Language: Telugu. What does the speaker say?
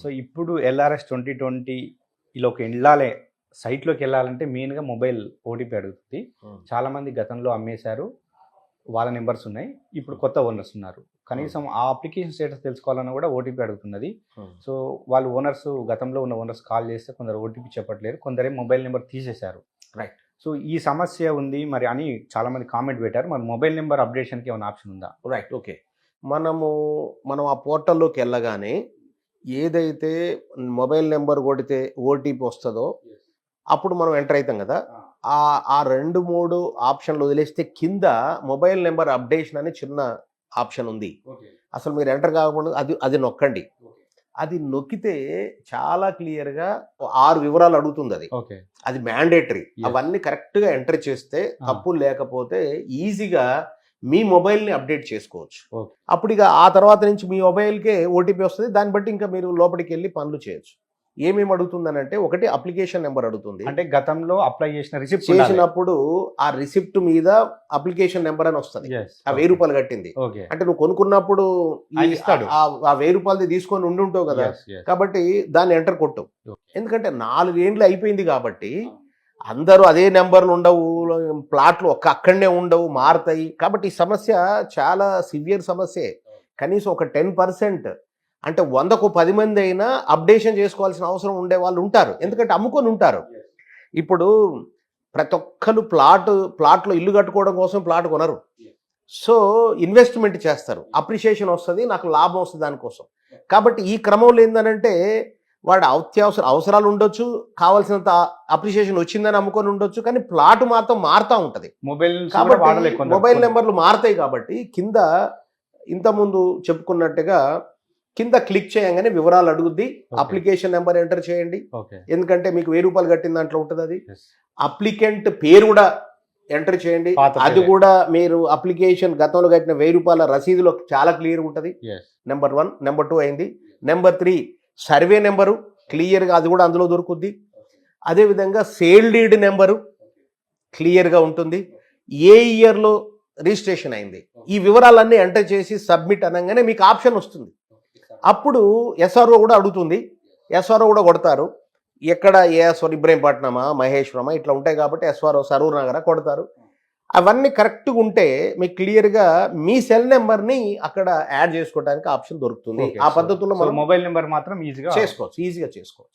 సో ఇప్పుడు ఎల్ఆర్ఎస్ ట్వంటీ ట్వంటీలోకి వెళ్ళాలి సైట్లోకి వెళ్ళాలంటే మెయిన్గా మొబైల్ ఓటీపీ అడుగుతుంది. చాలా మంది గతంలో అమ్మేశారు వాళ్ళ నెంబర్స్ ఉన్నాయి ఇప్పుడు కొత్త ఓనర్స్ ఉన్నారు. కనీసం ఆ అప్లికేషన్ స్టేటస్ తెలుసుకోవాలన్నా కూడా ఓటీపీ అడుగుతున్నది. సో వాళ్ళు ఓనర్స్ గతంలో ఉన్న ఓనర్స్ కాల్ చేస్తే కొందరు ఓటీపీ చెప్పట్లేరు కొందరే మొబైల్ నెంబర్ తీసేశారు. Right. సో ఈ సమస్య ఉంది మరి అని చాలా మంది కామెంట్ పెట్టారు. మరి మొబైల్ నెంబర్ అప్డేషన్కి ఏమైనా ఆప్షన్ ఉందా? రైట్ ఓకే మనము మనం ఆ పోర్టల్లోకి వెళ్ళగానే ఏదైతే మొబైల్ నెంబర్ కొడితే ఓటీపీ వస్తుందో అప్పుడు మనం ఎంటర్ అవుతాం కదా. ఆ. ఆ రెండు మూడు ఆప్షన్లు వదిలేస్తే కింద మొబైల్ నెంబర్ అప్డేషన్ అని చిన్న ఆప్షన్ ఉంది. అసలు మీరు ఎంటర్ కాకుండా అది అది నొక్కండి. అది నొక్కితే చాలా క్లియర్గా ఆరు వివరాలు అడుగుతుంది అది అది మ్యాండేటరీ. అవన్నీ కరెక్ట్గా ఎంటర్ చేస్తే తప్పులు లేకపోతే ఈజీగా మీ మొబైల్ని అప్డేట్ చేసుకోవచ్చు. అప్పుడు ఇక ఆ తర్వాత నుంచి మీ మొబైల్కే ఓటీపీ వస్తుంది. దాన్ని బట్టి ఇంకా మీరు లోపలికి వెళ్ళి పనులు చేయొచ్చు. ఏమేమి అడుగుతుందనంటే ఒకటి అప్లికేషన్ నెంబర్ అడుగుతుంది. అంటే గతంలో అప్లై చేసిన రిసిప్ట్ చేసినప్పుడు ఆ రిసిప్ట్ మీద అప్లికేషన్ నెంబర్ అని వస్తుంది. ఆ వెయ్యి రూపాయలు కట్టింది. అంటే నువ్వు కొనుక్కున్నప్పుడు. ఆ- వెయ్యి రూపాయలది తీసుకొని ఉండి ఉంటావు కదా కాబట్టి దాన్ని ఎంటర్ కొట్టు. ఎందుకంటే నాలుగేండ్లు అయిపోయింది కాబట్టి అందరూ అదే నెంబర్లు ఉండవు ప్లాట్లు ఒక్క అక్కడనే ఉండవు మారుతాయి. కాబట్టి ఈ సమస్య చాలా సివియర్ సమస్యే. కనీసం ఒక టెన్ పర్సెంట్ అంటే వందకు పది మంది అయినా అప్డేషన్ చేసుకోవాల్సిన అవసరం ఉండే వాళ్ళు ఉంటారు. ఎందుకంటే అమ్ముకొని ఉంటారు. ఇప్పుడు ప్రతి ఒక్కరు ప్లాట్ ప్లాట్లో ఇల్లు కట్టుకోవడం కోసం ప్లాట్ కొనరు. సో ఇన్వెస్ట్మెంట్ చేస్తారు. అప్రిషియేషన్ వస్తుంది నాకు లాభం వస్తుంది దానికోసం. కాబట్టి ఈ క్రమంలో ఏంటంటే వాడు అత్యవసర అవసరాలు ఉండొచ్చు కావాల్సినంత అప్రిషియేషన్ వచ్చిందని అమ్ముకొని ఉండొచ్చు కానీ ప్లాట్ మాత్రం మారుతూ ఉంటుంది. మొబైల్ కాబట్టి మొబైల్ నెంబర్లు మారుతాయి కాబట్టి కింద ఇంతకుముందు చెప్పుకున్నట్టుగా కింద క్లిక్ చేయగానే వివరాలు అడుగుద్ది. అప్లికేషన్ నెంబర్ ఎంటర్ చేయండి. ఎందుకంటే మీకు వెయ్యి రూపాయలు కట్టిన దాంట్లో ఉంటుంది అది. అప్లికెంట్ పేరు కూడా ఎంటర్ చేయండి. అది. కూడా మీరు అప్లికేషన్ గతంలో కట్టిన వెయ్యి రూపాయల రసీదులో చాలా క్లియర్ ఉంటుంది. నెంబర్ వన్ నెంబర్ టూ అయింది. నెంబర్ త్రీ సర్వే నెంబరు క్లియర్గా అది కూడా అందులో దొరుకుద్ది. అదేవిధంగా సేల్ డీడ్ నెంబరు క్లియర్గా ఉంటుంది. ఏ ఇయర్లో రిజిస్ట్రేషన్ అయింది? ఈ వివరాలన్నీ ఎంటర్ చేసి సబ్మిట్ అనగానే మీకు ఆప్షన్ వస్తుంది. అప్పుడు ఎస్ఆర్ఓ కూడా అడుగుతుంది. ఎస్ఆర్ఓ కూడా కొడతారు. ఎక్కడ ఏఎస్ఆర్ ఇబ్రహీంపట్నమా మహేశ్వరమా ఇట్లా ఉంటాయి కాబట్టి ఎస్ఆర్ఓ సరూర్ నగర కొడతారు. అవన్నీ కరెక్ట్గా ఉంటే మీకు క్లియర్గా మీ సెల్ నెంబర్ని అక్కడ యాడ్ చేసుకోవడానికి ఆప్షన్ దొరుకుతుంది. ఆ పద్ధతుల్లో మనం మొబైల్ నెంబర్ మాత్రం ఈజీగా చేసుకోవచ్చు ఈజీగా చేసుకోవచ్చు.